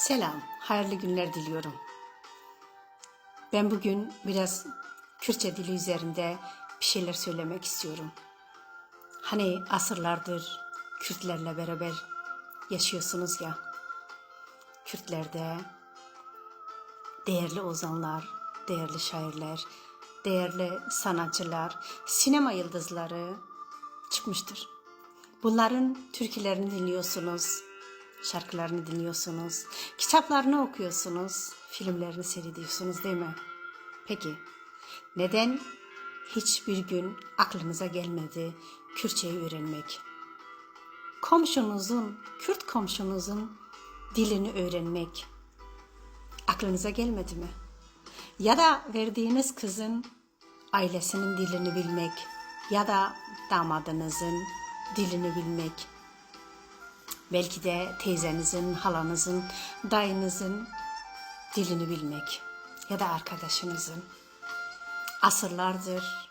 Selam, hayırlı günler diliyorum. Ben bugün biraz Kürtçe dili üzerinde bir şeyler söylemek istiyorum. Hani asırlardır Kürtlerle beraber yaşıyorsunuz ya. Kürtlerde değerli ozanlar, değerli şairler, değerli sanatçılar, sinema yıldızları çıkmıştır. Bunların türkülerini dinliyorsunuz, şarkılarını dinliyorsunuz, kitaplarını okuyorsunuz, filmlerini seyrediyorsunuz değil mi? Peki, neden hiçbir gün aklınıza gelmedi Kürtçeyi öğrenmek? Komşunuzun, Kürt komşunuzun dilini öğrenmek aklınıza gelmedi mi? Ya da verdiğiniz kızın ailesinin dilini bilmek ya da damadınızın dilini bilmek Belki de teyzenizin, halanızın, dayınızın dilini bilmek ya da arkadaşınızın. Asırlardır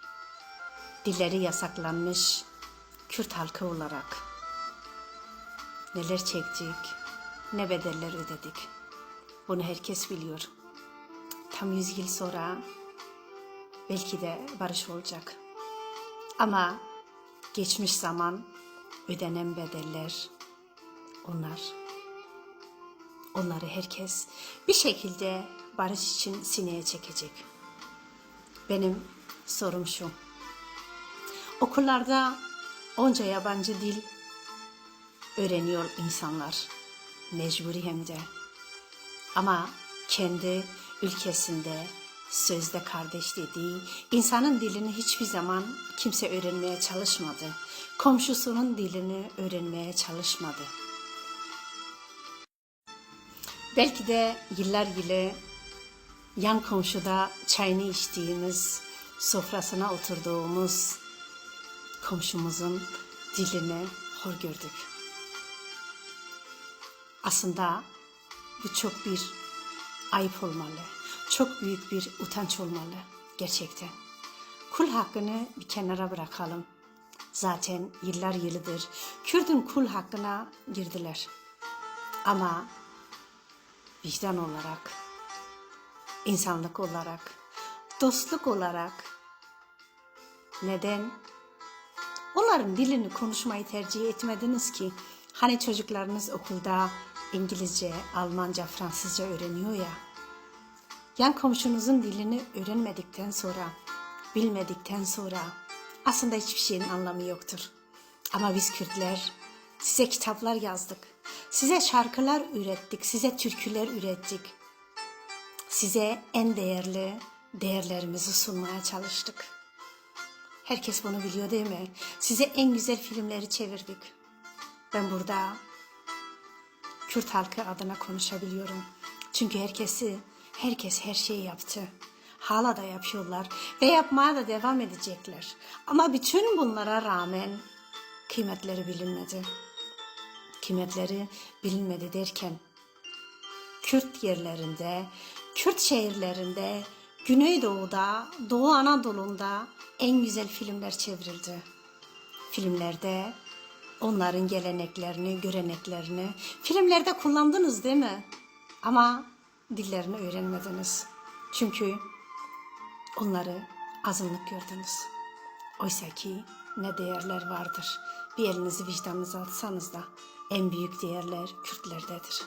dilleri yasaklanmış Kürt halkı olarak neler çektik, ne bedeller ödedik. Bunu herkes biliyor. Tam yüz yıl sonra belki de barış olacak. Ama geçmiş zaman ödenen bedeller, onlar. Onları herkes bir şekilde barış için sineye çekecek. Benim sorum şu. Okullarda onca yabancı dil öğreniyor insanlar. Mecburi hem de. Ama kendi ülkesinde sözde kardeş dediği insanın dilini hiçbir zaman kimse öğrenmeye çalışmadı. Komşusunun dilini öğrenmeye çalışmadı. Belki de yıllar bile yan komşuda çayını içtiğimiz, sofrasına oturduğumuz komşumuzun dilini hor gördük. Aslında bu çok bir ayıp olmalı. Çok büyük bir utanç olmalı gerçekten. Kul hakkını bir kenara bırakalım. Zaten yıllar yılıdır Kürt'ün kul hakkına girdiler. Ama vicdan olarak, insanlık olarak, dostluk olarak neden onların dilini konuşmayı tercih etmediniz ki? Hani çocuklarınız okulda İngilizce, Almanca, Fransızca öğreniyor ya. Yan komşunuzun dilini öğrenmedikten sonra, bilmedikten sonra aslında hiçbir şeyin anlamı yoktur. Ama biz Kürtler size kitaplar yazdık. Size şarkılar ürettik, size türküler ürettik. Size en değerli değerlerimizi sunmaya çalıştık. Herkes bunu biliyor değil mi? Size en güzel filmleri çevirdik. Ben burada Kürt halkı adına konuşabiliyorum. Çünkü herkesi, herkes her şeyi yaptı. Hala da yapıyorlar ve yapmaya da devam edecekler. Ama bütün bunlara rağmen kıymetleri bilinmedi. Kıymetleri bilinmedi derken Kürt yerlerinde, Kürt şehirlerinde, Güneydoğu'da, Doğu Anadolu'nda en güzel filmler çevrildi. Filmlerde onların geleneklerini, göreneklerini filmlerde kullandınız değil mi? Ama dillerini öğrenmediniz. Çünkü onları azınlık gördünüz. Oysa ki ne değerler vardır. Bir elinizi vicdanınıza atsanız da en büyük değerler Kürtlerdedir.